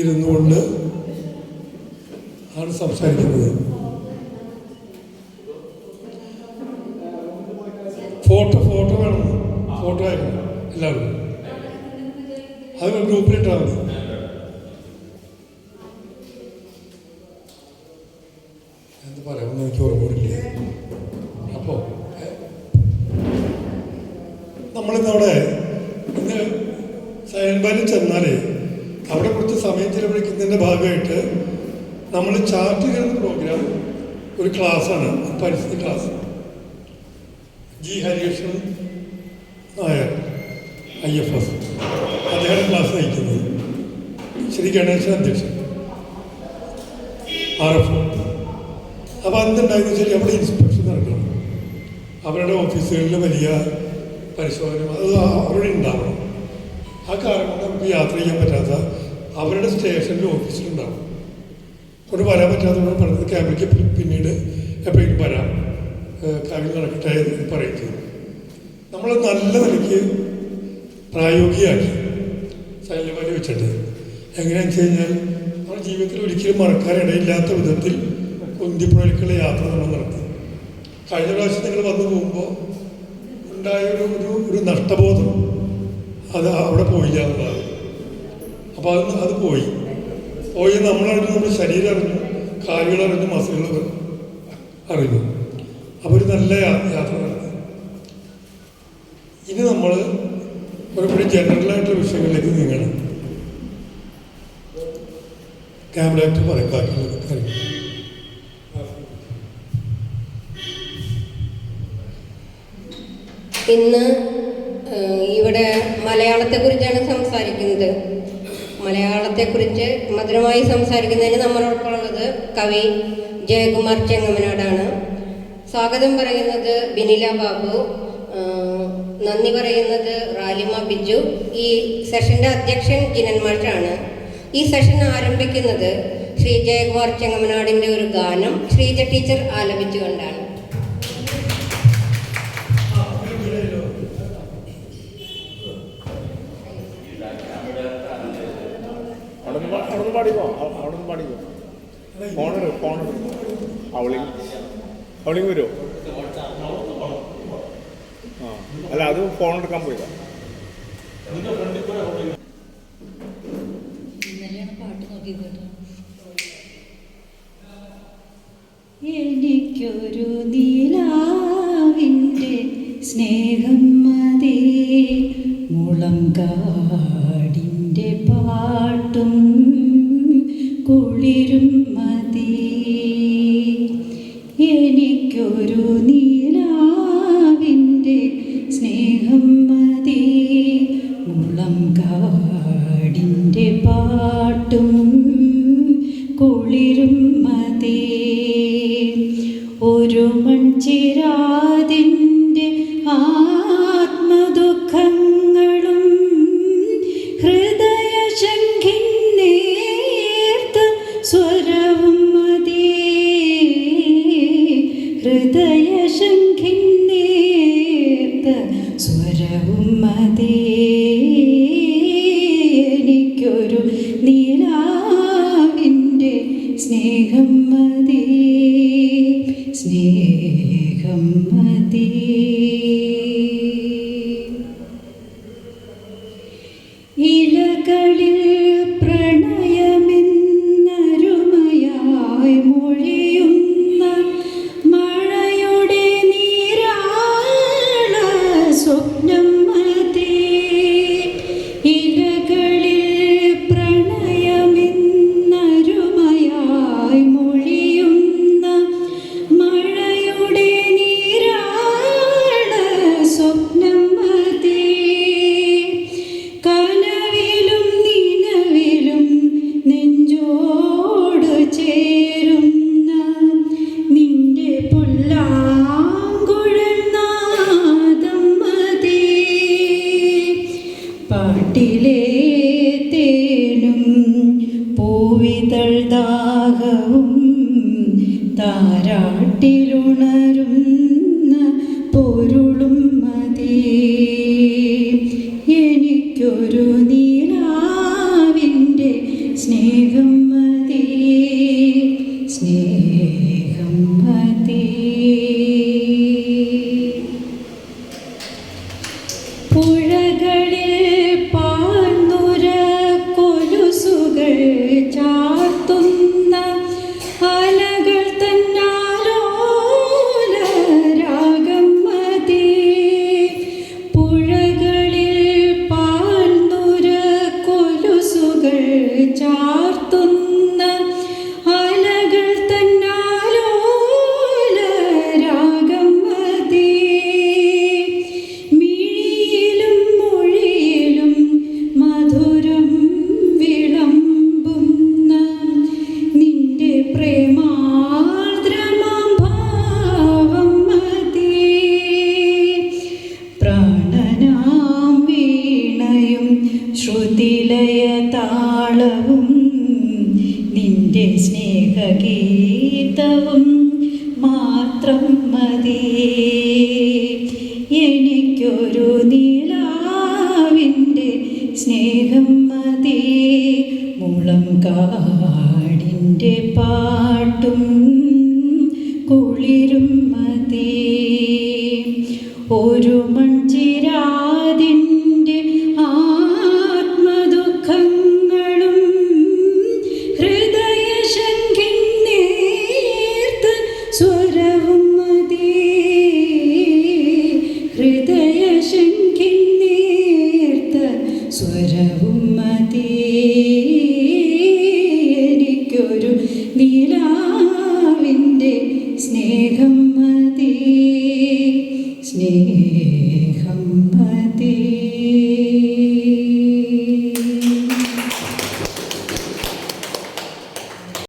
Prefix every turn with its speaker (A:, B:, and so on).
A: ഇരുന്നു കൊണ്ട് ആണ് സംസാരിക്കുന്നത്. ഫോട്ടോ ഫോട്ടോ വേണം. ഫോട്ടോ അയക്കണം എല്ലാവരും അത് ഗ്രൂപ്പിലിട്ടാൽ മതി. എന്ത് പറയാമെന്ന് എനിക്ക് ഓർമ്മയില്ല അപ്പോൾ നമ്മളിന്നവിടെ ഇന്ന് സൈലന്റ് വാലിൽ ചെന്നാലേ അവിടെ കുറച്ച് സമയം ചിലവഴിക്കുന്നതിന്റെ ഭാഗമായിട്ട് നമ്മൾ ചാർട്ട് ചെയ്യുന്ന പ്രോഗ്രാം ഒരു ക്ലാസ്സാണ് പരിസ്ഥിതി class. G Harikrishnan Nair I F S. അദ്ദേഹം ക്ലാസ് നയിക്കുന്നത്. ശ്രീ ഗണേശൻ അധ്യക്ഷൻ. R F. അപ്പോൾ എന്തുണ്ടായെന്ന് വെച്ചാൽ അവിടെ ഇൻസ്പെക്ഷൻ നടക്കണം. അവരുടെ ഓഫീസുകളിൽ വലിയ പരിശോധന അത് അവിടെ ഉണ്ടാവണം. ആ കാരണം നമുക്ക് യാത്ര ചെയ്യാൻ പറ്റാത്ത അവരുടെ സ്റ്റേഷനിൽ ഓഫീസിലുണ്ടാവും. കൊണ്ട് വരാൻ പറ്റാത്തവരോട് പറഞ്ഞത് ക്യാമ്പിലേക്ക് പിന്നീട് എപ്പോഴേക്കും വരാം കാര്യങ്ങൾ നടക്കട്ടെ എന്ന് പറയുന്നത് നമ്മൾ നല്ല നിലയ്ക്ക് പ്രായോഗികമാക്കി സൈലവാലി വെച്ചിട്ട് എങ്ങനെയാണെന്ന് വെച്ച് കഴിഞ്ഞാൽ നമ്മുടെ ജീവിതത്തിൽ ഒരിക്കലും മറക്കാനിടയില്ലാത്ത വിധത്തിൽ കുന്തിപ്പുഴക്കുള്ള യാത്ര നമ്മൾ നടത്തി. കഴിഞ്ഞ പ്രാവശ്യം നിങ്ങൾ വന്നു പോകുമ്പോൾ ഉണ്ടായ ഒരു ഒരു നഷ്ടബോധം. അത് അവിടെ പോയില്ല എന്നുള്ളതാണ്. അപ്പോൾ അത് അത് പോയി. പോയി നമ്മളറിഞ്ഞു നമ്മുടെ ശരീരം അറിഞ്ഞു. കാലുകൾ അറിഞ്ഞു മസിലുകൾ അറിഞ്ഞു. അപ്പോൾ ഒരു നല്ല യാത്ര നടത്തി ഇനി നമ്മൾ ഒരുപാട് ജനറലായിട്ടുള്ള വിഷയങ്ങളിലേക്ക് നീങ്ങണം. ക്യാമറയായിട്ട് പറയും
B: ഇന്ന് ഇവിടെ മലയാളത്തെക്കുറിച്ചാണ് സംസാരിക്കുന്നത്. മലയാളത്തെക്കുറിച്ച് മധുരമായി സംസാരിക്കുന്നതിന് നമ്മളോടൊപ്പമുള്ളത് കവി ജയകുമാർ ചെങ്ങമനാടാണ് സ്വാഗതം പറയുന്നത് ബിനില ബാബു. നന്ദി പറയുന്നത് റാലിമ ബിജു. ഈ സെഷന്റെ അധ്യക്ഷൻ ജിനൻ മാഷാണ്. ഈ സെഷൻ ആരംഭിക്കുന്നത് ശ്രീ ജയകുമാർ ചെങ്ങമനാടിന്റെ ഒരു ഗാനം ശ്രീജ ടീച്ചർ ആലപിച്ചുകൊണ്ടാണ്.
C: പാടിക്കോ? അവ- അവിടെ നിന്ന് പാടിക്കോ? ഫോണെടു ഫോണെടു അവളിങ് അവളിങ് വരുമോ ആ അല്ല അത് ഫോൺ എടുക്കാൻ
D: പോയില്ല എനിക്കൊരു നീലാവിന്റെ എനിക്കൊരു നീലാവിന്റെ പാട്ടും കുളിരും ഒരു മൺചിരാതിന്റെ ഹൃദയശങ്കിൻ നേർത്ത സ്വരവും മതേ എനിക്കൊരു നീലാവിന്റെ സ്നേഹം മതി. സ്നേഹം മതി. ഇലകളിൽ കാട്ടിലുണരുന്ന പൊരുളും മതി. എനിക്കൊരു നീലാവിന്റെ സ്നേഹം മതി. സ്നേഹം চাঁদ താളവും നിന്റെ സ്നേഹഗീതവും മാത്രം മതി. എനിക്കൊരു നീലാവിന്റെ സ്നേഹം മതി. മുളം കാടിന്റെ പാട്ടും കുളിരും മതി. ഒരു മൺ